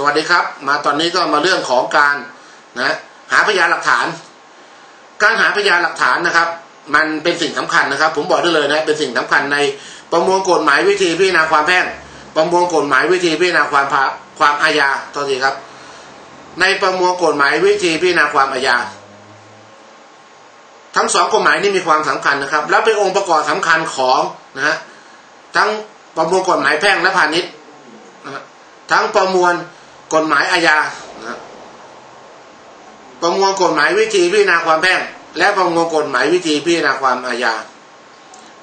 สวัสดีครับ มาตอนนี้ก็มาเรื่องของการนะหาพยานหลักฐาน การหาพยานหลักฐานนะครับ มันเป็นสิ่งสำคัญนะครับ ผมบอกได้เลยนะเป็นสิ่งสำคัญในประมวลกฎหมายวิธีพิจารณาความแพ่งประมวลกฎหมายวิธีพิจารณาความพาความอาญาโทษทีครับ ในประมวลกฎหมายวิธีพิจารณาความอาญาทั้งสองกฎหมายนี้มีความสำคัญนะครับ และเป็นองค์ประกอบสำคัญของนะฮะทั้งประมวลกฎหมายแพ่งและพาณิชย์ทั้งประมวล กฎหมายอาญาประมวลกฎหมายวิธีพิจารณาความแพ่งและประมวลกฎหมายวิธีพิจารณาความอาญา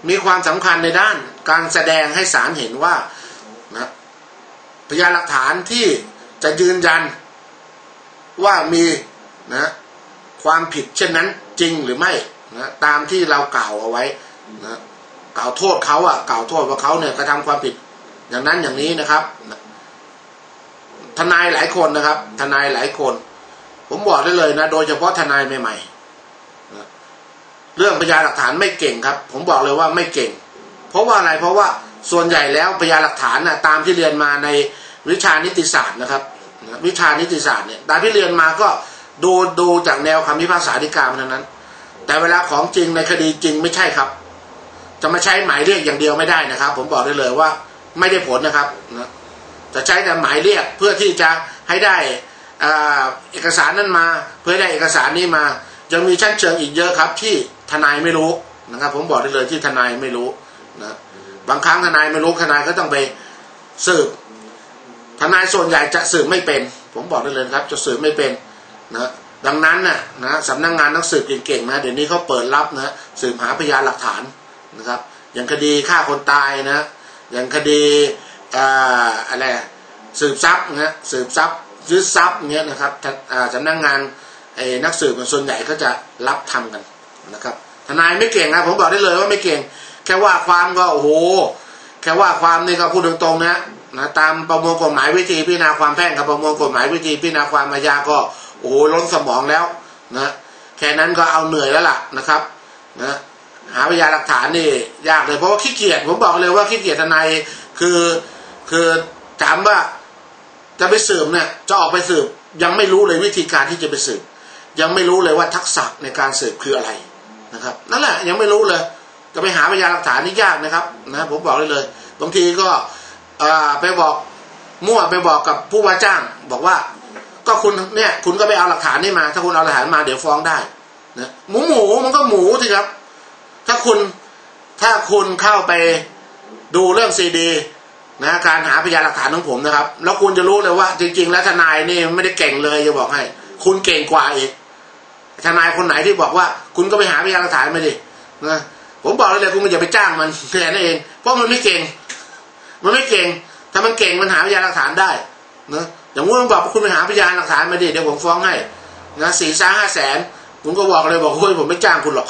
มีความสำคัญในด้านการแสดงให้ศาลเห็นว่านะพยานหลักฐานที่จะยืนยันว่ามีนะความผิดเช่นนั้นจริงหรือไม่นะตามที่เรากล่าวเอาไว้นะกล่าวโทษเขาอะกล่าวโทษว่าเขาเนี่ยกระทำความผิดอย่างนั้นอย่างนี้นะครับ ทนายหลายคนนะครับ ทนายหลายคน ผมบอกได้เลยนะ โดยเฉพาะทนายใหม่ๆเรื่องพยานหลักฐานไม่เก่งครับ ผมบอกเลยว่าไม่เก่ง เพราะว่าอะไรเพราะว่าส่วนใหญ่แล้วพยานหลักฐานนะตามที่เรียนมาในวิชานิติศาสตร์นะครับ วิชานิติศาสตร์เนี่ยตามที่เรียนมาก็ดูดูจากแนวคำพิพากษาฎีกาเท่านั้น แต่เวลาของจริงในคดีจริงไม่ใช่ครับ จะมาใช้หมายเรียกอย่างเดียวไม่ได้นะครับ ผมบอกได้เลยว่าไม่ได้ผลนะครับนะ จะใช้แต่หมายเรียกเพื่อที่จะให้ได้เอกสารนั้นมา เพื่อได้เอกสารนี้มา ยังมีชั้นเชิงอีกเยอะครับ ที่ทนายไม่รู้นะครับ ผมบอกได้เลยที่ทนายไม่รู้นะบางครั้งทนายไม่รู้ทนายก็ต้องไปสืบ ทนายส่วนใหญ่จะสืบไม่เป็น ผมบอกได้เลยครับ จะสืบไม่เป็นนะดังนั้นน่ะนะสำนักงงานนักสืบเก่งๆนะเดี๋ยวนี้เขาเปิดรับนะสืบหาพยานหลักฐานนะครับ อย่างคดีฆ่าคนตายนะ อย่างคดี อะไรสืบทรัพย์นะสืบทรัพย์ยึดทรัพย์เงี้ยนะครับสำนักงงานไอ้นักสืบส่วนใหญ่ก็จะรับทำกันนะครับทนายไม่เก่งนะผมบอกได้เลยว่าไม่เก่ง แค่ว่าความก็โอ้โหแค่ว่าความนี่ก็พูดตรงๆนะนะตามประมวลกฎหมายวิธีพิจารณาความแพ่งกับประมวลกฎหมายวิธีพิจารณาความอาญาก็โอ้โหล้นสมองแล้วนะแค่นั้นก็เอาเหนื่อยแล้วล่ะนะครับนะหาพยานหลักฐานนี่ยากเลยเพราะว่าขี้เกียจผมบอกเลยว่าขี้เกียจทนายคือ คือถามว่าจะไปสืบเนี่ยจะออกไปสืบ ยังไม่รู้เลยวิธีการที่จะไปสืบ ยังไม่รู้เลยว่าทักษะในการสืบคืออะไรนะครับนั่นแหละยังไม่รู้เลย จะไปหาพยานหลักฐานนี่ยากนะครับนะผมบอกเลยเลยบางทีก็ไปบอกมั่วไปบอกกับผู้ว่าจ้าง บอกว่า ก็คุณเนี่ย คุณก็ไปเอาหลักฐานนี่มา ถ้าคุณเอาหลักฐานมาเดี๋ยวฟ้องได้นะหมูหมูมันก็หมูสิครับ ถ้าคุณถ้าคุณเข้าไปดูเรื่องซีดี นะการหาพยานหลักฐานของผมนะครับ แล้วคุณจะรู้เลยว่า จริง ๆ แล้วทนายนี่ไม่ได้เก่งเลยจะบอกให้ คุณเก่งกว่าอีกทนายคนไหนที่บอกว่า คุณก็ไปหาพยานหลักฐานมาดินะผมบอกเลยเลยคุณอย่าไปจ้างมันแค่นั้นเอง เพราะมันไม่เก่ง มันไม่เก่ง ถ้ามันเก่งมันหาพยานหลักฐานได้นะอย่างว่ามันบอกคุณไปหาพยานหลักฐานมาดิเดี๋ยวผมฟ้องให้นะสี่สาห้าแสนผมก็บอกเลยบอกเฮ้ยผมไม่จ้างคุณหรอก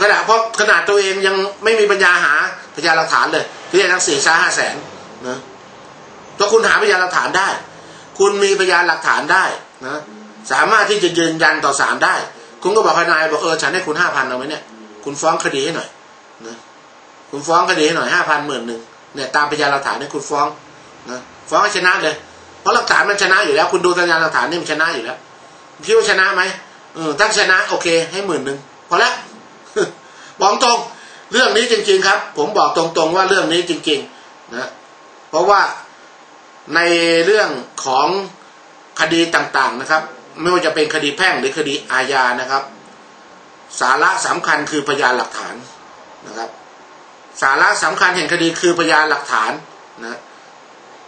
ขนาดเพราะขนาดตัวเองยังไม่มีปัญญาหา พยานหลักฐานเลยที่จะทั้งสี่สาห้าแสนนะถ้าคุณหาพยานหลักฐานได้ คุณมีพยานหลักฐานได้นะสามารถที่จะยืนยันต่อศาลได้ คุณก็บอกทนายบอกเออฉันให้คุณห้าพันเอาไหมเนี่ย คุณฟ้องคดีให้หน่อยนะคุณฟ้องคดีให้หน่อยห้าพันหมื่นหนึ่งเนี่ยตามพยานหลักฐานนี่คุณฟ้องนะฟ้องให้ชนะเลย เพราะหลักฐานมันชนะอยู่แล้ว คุณดูพยานหลักฐานนี่มันชนะอยู่แล้วคิดว่าชนะไหมเออถ้าชนะโอเค ให้หมื่นหนึ่งพอแล้วบอกตรง เรื่องนี้จริง ๆครับ ผมบอกตรงๆว่าเรื่องนี้จริงๆนะเพราะว่าในเรื่องของคดีต่างๆนะครับ ไม่ว่าจะเป็นคดีแพ่งหรือคดีอาญานะครับ สาระสำคัญคือพยานหลักฐานนะครับ สาระสำคัญแห่งคดีคือพยานหลักฐานนะ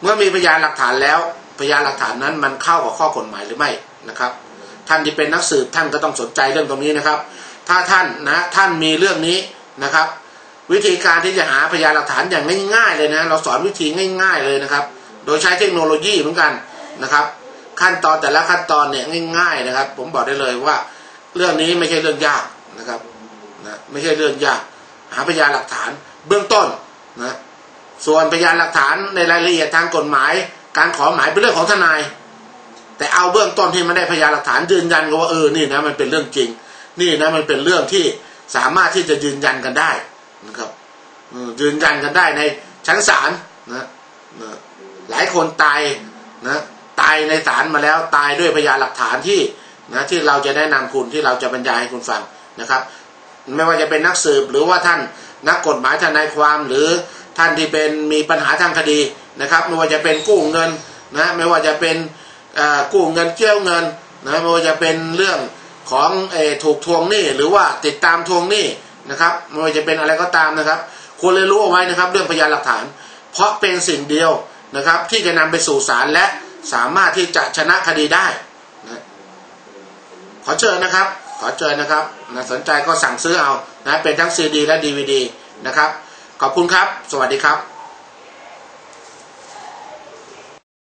เมื่อมีพยานหลักฐานแล้ว พยานหลักฐานนั้นมันเข้ากับข้อกฎหมายหรือไม่นะครับ ท่านที่เป็นนักสืบท่านก็ต้องสนใจเรื่องตรงนี้นะครับ ถ้าท่านนะท่านมีเรื่องนี้ นะครับ วิธีการที่จะหาพยานหลักฐานอย่างง่ายๆเลยนะ เราสอนวิธีง่าย ๆเลยนะครับ โดยใช้เทคโนโลยีเหมือนกันนะครับ ขั้นตอนแต่ละขั้นตอนเนี่ยง่าย ๆนะครับ ผมบอกได้เลยว่า เรื่องนี้ไม่ใช่เรื่องยากนะครับนะไม่ใช่เรื่องยาก หาพยานหลักฐานเบื้องต้นนะส่วนพยานหลักฐานในรายละเอียดทางกฎหมาย การขอหมายเป็นเรื่องของทนาย แต่เอาเบื้องต้นที่มันได้พยานหลักฐานยืนยันกันว่าเออนี่นะมันเป็นเรื่องจริง นี่นะมันเป็นเรื่องที่ สามารถที่จะยืนยันกันได้นะครับยืนยันกันได้ในชั้นศาลนะหลายคนตายนะตายในศาลมาแล้วตายด้วยพยานหลักฐานที่นะที่เราจะแนะนำคุณที่เราจะบรรยายให้คุณฟังนะครับ ไม่ว่าจะเป็นนักสืบหรือว่าท่านนักกฎหมายทนายความหรือท่านที่เป็นมีปัญหาทางคดีนะครับ ไม่ว่าจะเป็นกู้เงินนะไม่ว่าจะเป็นกู้เงินเกี้ยวเงินนะไม่ว่าจะเป็นเรื่อง ของอถูกทวงหนี้หรือว่าติดตามทวงหนี้นะครับไม่ว่าจะเป็นอะไรก็ตามนะครับ ควรเลยรู้เอาไว้นะครับ เรื่องพยานหลักฐาน เพราะเป็นสิ่งเดียวนะครับ ที่จะนำไปสู่ศาลและสามารถที่จะชนะคดีได้นะขอเชิญนะครับ ขอเชิญนะครับนะสนใจก็สั่งซื้อเอานะเป็นทั้งซีดีและดีวดีนะครับ ขอบคุณครับ สวัสดีครับ